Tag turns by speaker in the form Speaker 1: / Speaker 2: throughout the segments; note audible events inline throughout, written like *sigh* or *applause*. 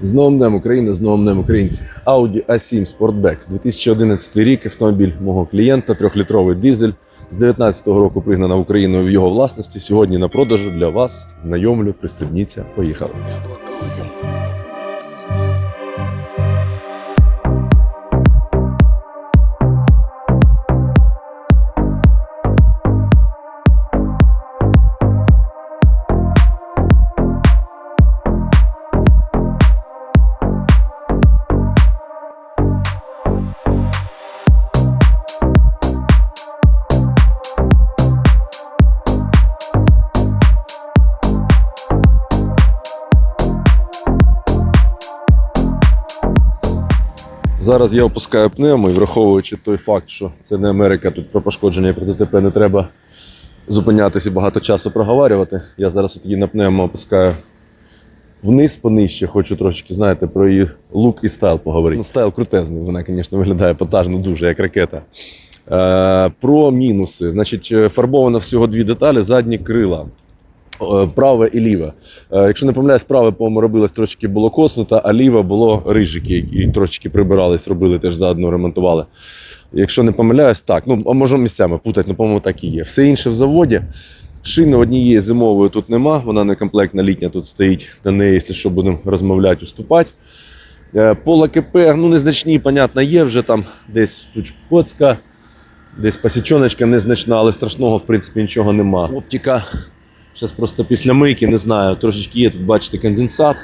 Speaker 1: З новим днем України, з новим днем українці. Audi A7 Sportback, 2011 рік, автомобіль мого клієнта, трьохлітровий дизель. З 19-го року пригнана Україною в його власності. Сьогодні на продажу для вас. Знайомлю, пристебніться. Поїхали. Зараз я опускаю пневмо і враховуючи той факт, що це не Америка, тут про пошкодження і про ДТП не треба зупинятися і багато часу проговорювати. Я зараз от її на пневмо опускаю вниз понижче. Хочу трошечки, знаєте, про її лук і стайл поговорити. Ну, стайл крутезний, вона, звісно, виглядає потажно дуже, як ракета. Е, про мінуси. Значить, е, фарбовано всього дві деталі: задні крила. Е, Праве і ліве. Е, Якщо не помиляюсь, праве, по-моєму, робилось трошки було коснуто, а ліве було рижики, і трошечки прибирались, робили теж заодно ремонтували. Якщо не помиляюсь, так. Ну, а може місцями путать, ну, по-моєму, так і є. Все інше в заводі. Шини однієї зимової тут нема, вона не комплектна літня тут стоїть на неї, якщо що будемо розмовляти, уступати. Е, Пола КП, ну незначні, понятно, є вже там десь коцка, десь посічоночка незначна, але страшного, в принципі, нічого нема. Оптика. Зараз просто після мийки, не знаю, трошечки є тут, бачите, конденсат.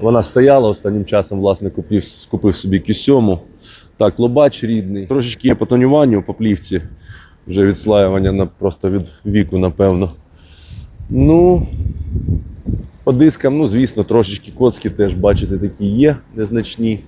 Speaker 1: Вона стояла останнім часом, власне, купив, купив собі Q7. Так, лобач рідний. Трошечки є по тонюванню по плівці. Вже відслаювання на, просто від віку, напевно. Ну, по дискам, ну, звісно, трошечки коцки теж, бачите, такі є незначні.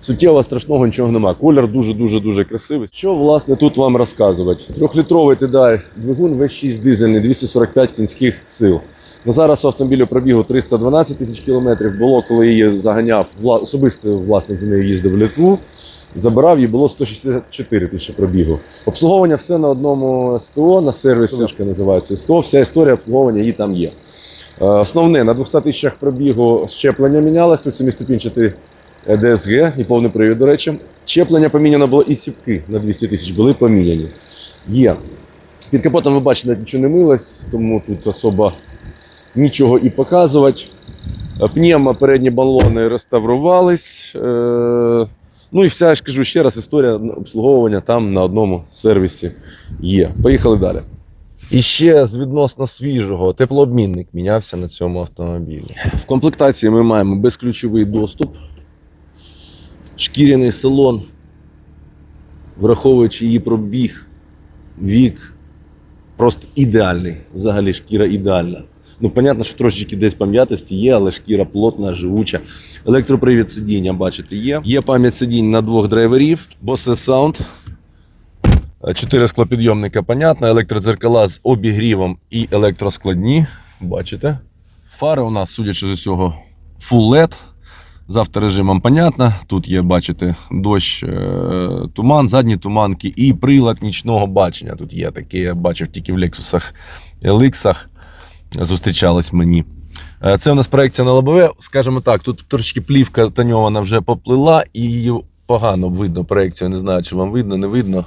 Speaker 1: Суттєво страшного нічого немає. Колір дуже-дуже дуже красивий. Що власне тут вам розказувати? Трьохлітровий TDI двигун V6 дизельний, 245 кінських сил. На зараз у автомобілю пробігу 312 тисяч кілометрів. Було, коли її заганяв особисто власник з нею їздив в Литву. Забирав її було 164 тисячі пробігу. Обслуговування все на одному СТО, на сервісі називається СТО. Вся історія обслуговування її там є. Е, Основне на 200 тисячах пробігу щеплення мінялось. Тут семиступінчатий е, ДСГ і повний привід, до речі. Щеплення поміняно було і ціпки на 200 тисяч були поміняні. Є. Під капотом ви бачите, нічого не милось, тому тут особо нічого і показувати. Е, передні балони реставрувались. Е, Ну і вся, я ж кажу ще раз, історія обслуговування там на одному сервісі є. Поїхали далі. І ще з відносно свіжого теплообмінник мінявся на цьому автомобілі. В комплектації ми маємо безключовий доступ, шкіряний салон, враховуючи її пробіг, вік, просто ідеальний. Взагалі шкіра ідеальна. Ну, понятно, що трошечки десь пам'ятості є, але шкіра плотна, живуча. Електропривід сидіння, бачите, є. Є пам'ять сидінь на двох драйверів, Bose Sound. Чотири склопідйомника, понятно, електродзеркала з обігрівом і електроскладні. Бачите. Фари у нас, судячи з усього, Full LED. З авторежимом понятно. Тут є, бачите, дощ, е, туман, задні туманки і прилад нічного бачення. Тут є таке, я бачив тільки в Lexus LX зустрічалось мені. Е, Це у нас проекція на лобове. Скажімо так, тут трошки плівка тоньована вже поплила, і її погано видно. Проекцію не знаю, чи вам видно, не видно.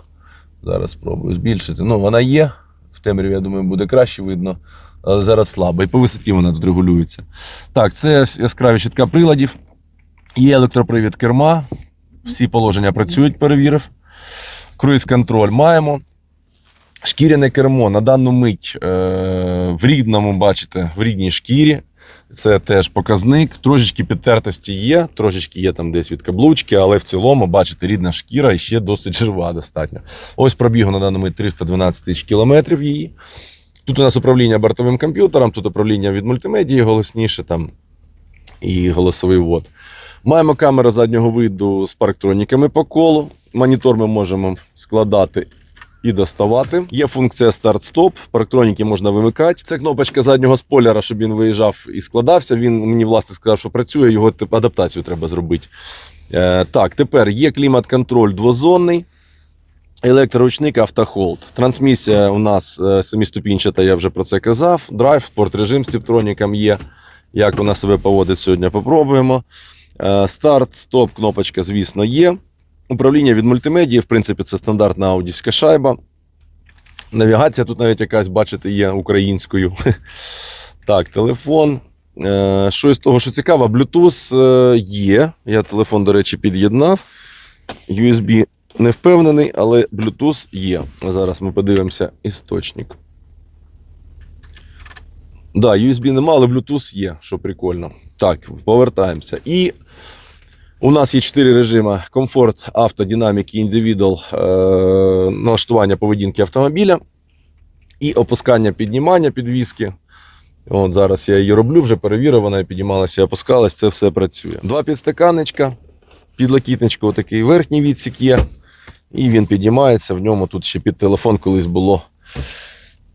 Speaker 1: Зараз спробую збільшити. Ну, вона є. В темряві, я думаю, буде краще видно. Але зараз слабо. І по висоті вона тут регулюється. Так, це яскраві щитка приладів. Є електропривід керма. Всі положення працюють, перевірив. Круїз-контроль маємо. Шкіряне кермо на дану мить е, в рідному, бачите, в рідній шкірі. Це теж показник. Трошечки підтертості є, трошечки є там десь від каблучки, але в цілому, бачите, рідна шкіра і ще досить жива достатньо. Ось пробігу на даному мить 312 тисяч кілометрів її. Тут у нас управління бортовим комп'ютером, тут управління від мультимедії голосніше там і голосовий ввод. Маємо камеру заднього виду з парктроніками по колу. Монітор ми можемо складати і доставати. Є функція старт-стоп. Парктроніки можна вимикати. Це кнопочка заднього спойлера, щоб він виїжджав і складався. Він мені власне сказав, що працює, його адаптацію треба зробити. Е, так, тепер є клімат-контроль двозонний. Електроручник автохолд. Трансмісія у нас е, семиступінчата, я вже про це казав. Драйв, спорт режим з типтроніком є. Як вона себе поводить сьогодні, попробуємо. Е, Старт, стоп, кнопочка, звісно, є. Управління від мультимедії, в принципі, це стандартна аудівська шайба. Навігація тут навіть якась, бачите, є українською. *laughs* Так, телефон. Е, Що із того, що цікаво, Bluetooth е, є. Я телефон, до речі, під'єднав. USB не впевнений, але Bluetooth є. Зараз ми подивимося істочник. Да, USB нема, але Bluetooth є, що прикольно. Так, повертаємося. І у нас є чотири режими: комфорт, авто, динамік і індивідуал е, налаштування поведінки автомобіля. І опускання піднімання підвіски. От зараз я її роблю, вже перевірив, вона піднімалася і опускалась, це все працює. Два підстаканничка, підлокітничка, отакий верхній відсік є. І він піднімається. В ньому тут ще під телефон колись було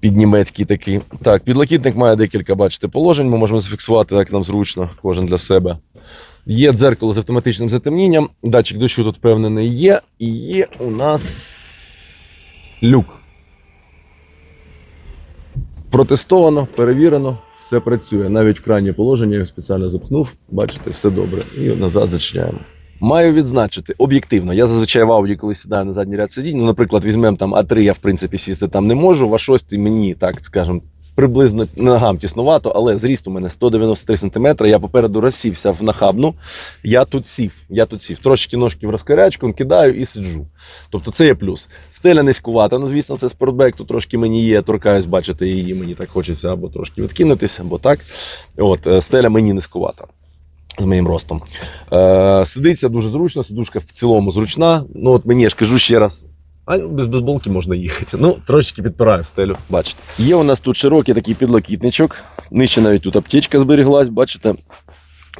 Speaker 1: піднімецький такий. Так, підлокітник має декілька, бачите, положень. Ми можемо зафіксувати, як нам зручно, кожен для себе. Є дзеркало з автоматичним затемнінням. Датчик дощу тут впевнений є. І є у нас люк. Протестовано, перевірено, все працює. Навіть в крайнє положення я його спеціально запхнув. Бачите, все добре. І назад зачиняємо. Маю відзначити об'єктивно. Я зазвичай в Ауді, коли сідаю на задній ряд сидінь. Ну, наприклад, візьмемо там А3, я в принципі сісти там не можу. В А6 мені, так скажемо, приблизно ногам тіснувато, але зріст у мене 193 см. Я попереду розсівся в нахабну. Я тут сів. Я тут сів. Трошки ножки в розкарячку, кидаю і сиджу. Тобто це є плюс. Стеля низькувата. Ну, звісно, це спортбек, то трошки мені є. Торкаюсь, бачите, її мені так хочеться або трошки відкинутися, або так. От, е, стеля мені низькувата. З моїм ростом. Е, сидиться дуже зручно, сидушка в цілому зручна. Ну, от мені я ж кажу ще раз. А без бейсболки можна їхати. Ну, трошечки підпираю стелю, бачите. Є у нас тут широкий такий підлокітничок. Нижче навіть тут аптечка збереглась, бачите.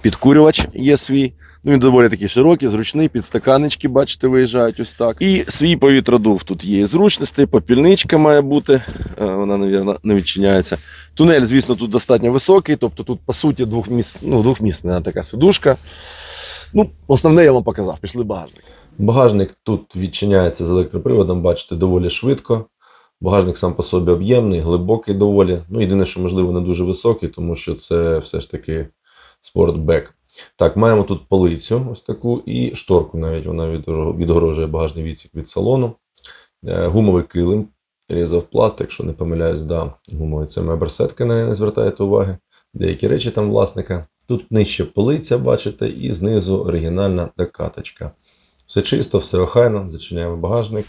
Speaker 1: Підкурювач є свій. Ну, він доволі такий широкий, зручний, підстаканнички, бачите, виїжджають ось так. І свій повітродув тут є зручностей, попільничка має бути. Е, Вона, мабуть, не відчиняється. Тунель, звісно, тут достатньо високий, тобто тут, по суті, двохміс... ну, двохмісна така сидушка. Ну, основне я вам показав, пішли багажник. Багажник тут відчиняється з електроприводом, бачите, доволі швидко. Багажник сам по собі об'ємний, глибокий доволі. Ну, єдине, що, можливо, не дуже високий, тому що це все ж таки спортбек. Так, маємо тут полицю, ось таку, і шторку навіть вона відгоро- відгорожує багажний відсік від салону. Е, Гумовий килим, різав пласт, якщо не помиляюсь, да, гумовий це меберсетка, не, не звертайте уваги. Деякі речі там власника. Тут нижче полиця, бачите, і знизу оригінальна докаточка. Все чисто, все охайно, зачиняємо багажник.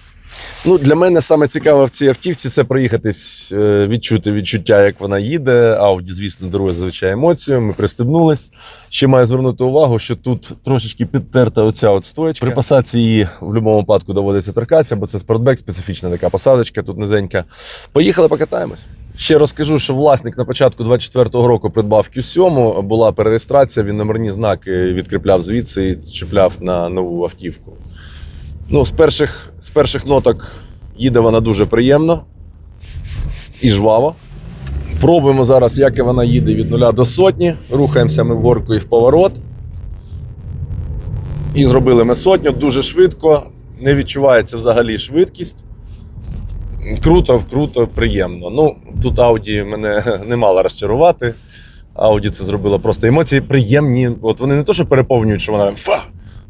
Speaker 1: Ну, для мене саме цікаве в цій автівці це проїхатись, е, відчути відчуття, як вона їде. Ауді, звісно, дарує зазвичай емоцію. Ми пристебнулись. Ще маю звернути увагу, що тут трошечки підтерта оця от стоечка. При посадці її в будь-якому випадку доводиться торкатися, бо це спортбек, специфічна така посадочка, тут низенька. Поїхали, покатаємось. Ще розкажу, що власник на початку 24-го року придбав Q7, була перереєстрація, він номерні знаки відкріпляв звідси і чіпляв на нову автівку. Ну, з перших, з перших ноток їде вона дуже приємно і жваво. Пробуємо зараз, як вона їде від нуля до сотні. Рухаємося ми в горку і в поворот. І зробили ми сотню дуже швидко. Не відчувається взагалі швидкість. Круто, круто, приємно. Ну, тут Audi мене *laughs* не мало розчарувати. Audi це зробила просто емоції приємні. От вони не то, що переповнюють, що вона фа,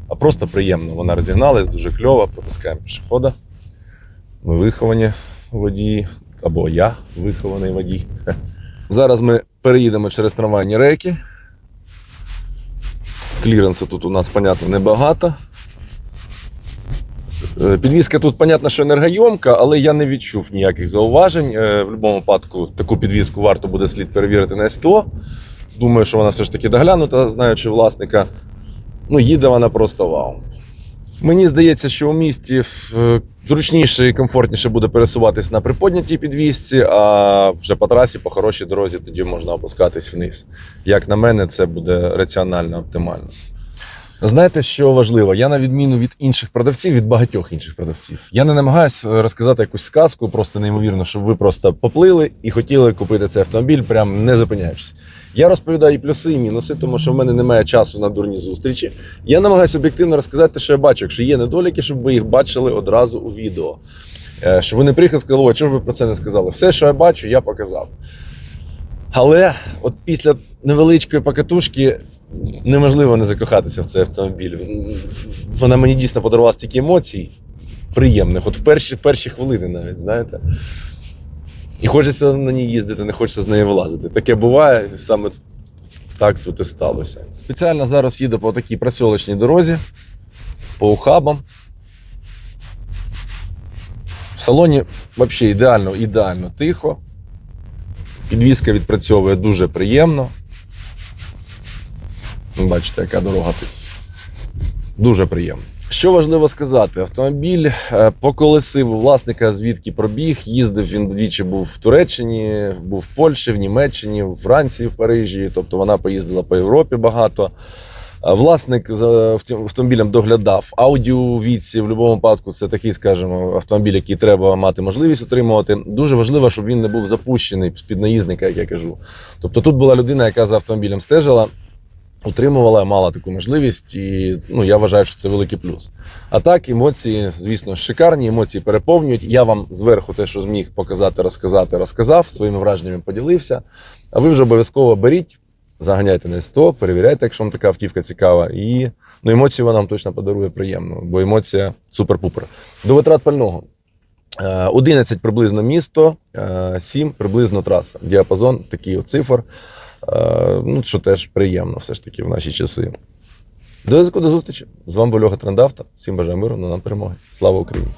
Speaker 1: а просто приємно. Вона розігналась дуже кльово, пропускаємо пішохода. Ми виховані водії, або я вихований водій. *laughs* Зараз ми переїдемо через трамвайні рейки. Кліренсу тут у нас, понятно, небагато. Е, Підвізка тут, понятно, що енергойомка, але я не відчув ніяких зауважень. Е, В будь-якому випадку таку підвізку варто буде слід перевірити на СТО. Думаю, що вона все ж таки доглянута, знаючи власника. Ну, їде вона просто вау. Мені здається, що у місті е, зручніше і комфортніше буде пересуватись на приподнятій підвісці, а вже по трасі, по хорошій дорозі, тоді можна опускатись вниз. Як на мене, це буде раціонально оптимально. Знаєте, що важливо? Я на відміну від інших продавців, від багатьох інших продавців, я не намагаюся розказати якусь сказку, просто неймовірно, щоб ви просто поплили і хотіли купити цей автомобіль, прям не зупиняючись. Я розповідаю і плюси, і мінуси, тому що в мене немає часу на дурні зустрічі. Я намагаюся об'єктивно розказати, те, що я бачу. Якщо є недоліки, щоб ви їх бачили одразу у відео. Е, Щоб ви не приїхали і сказали, «Ой, чого ж ви про це не сказали? Все, що я бачу, я показав. Але от після невеличкої покатушки неможливо не закохатися в цей автомобіль. Вона мені дійсно подарувала стільки емоцій приємних, от в перші, перші хвилини навіть, знаєте. І хочеться на ній їздити, не хочеться з неї вилазити. Таке буває, саме так тут і сталося. Спеціально зараз їду по такій просьолочній дорозі, по ухабам. В салоні взагалі ідеально, ідеально тихо. Підвізка відпрацьовує дуже приємно. Бачите, яка дорога тут. Дуже приємно. Що важливо сказати, автомобіль е, поколесив власника, звідки пробіг. Їздив він двічі був в Туреччині, був в Польщі, в Німеччині, в Франції, в Парижі. Тобто вона поїздила по Європі багато. Е, Власник за авто- автомобілем доглядав аудіовідці. В будь-якому випадку це такий, скажімо, автомобіль, який треба мати можливість отримувати. Дуже важливо, щоб він не був запущений з під наїзника, як я кажу. Тобто тут була людина, яка за автомобілем стежила, утримувала, мала таку можливість, і ну, я вважаю, що це великий плюс. А так, емоції, звісно, шикарні, емоції переповнюють. Я вам зверху те, що зміг показати, розказати, розказав, своїми враженнями поділився. А ви вже обов'язково беріть, заганяйте на СТО, перевіряйте, якщо вам така автівка цікава. І ну, емоцію вона вам точно подарує приємно, бо емоція супер-пупер. До витрат пального. Е, 11 приблизно місто, е, 7 приблизно траса. Діапазон такий от цифр. Е, Ну, що теж приємно все ж таки в наші часи. До зв'язку до зустрічі. З вами був Льоха Трендавта. Всім бажаю миру, на нам перемоги. Слава Україні!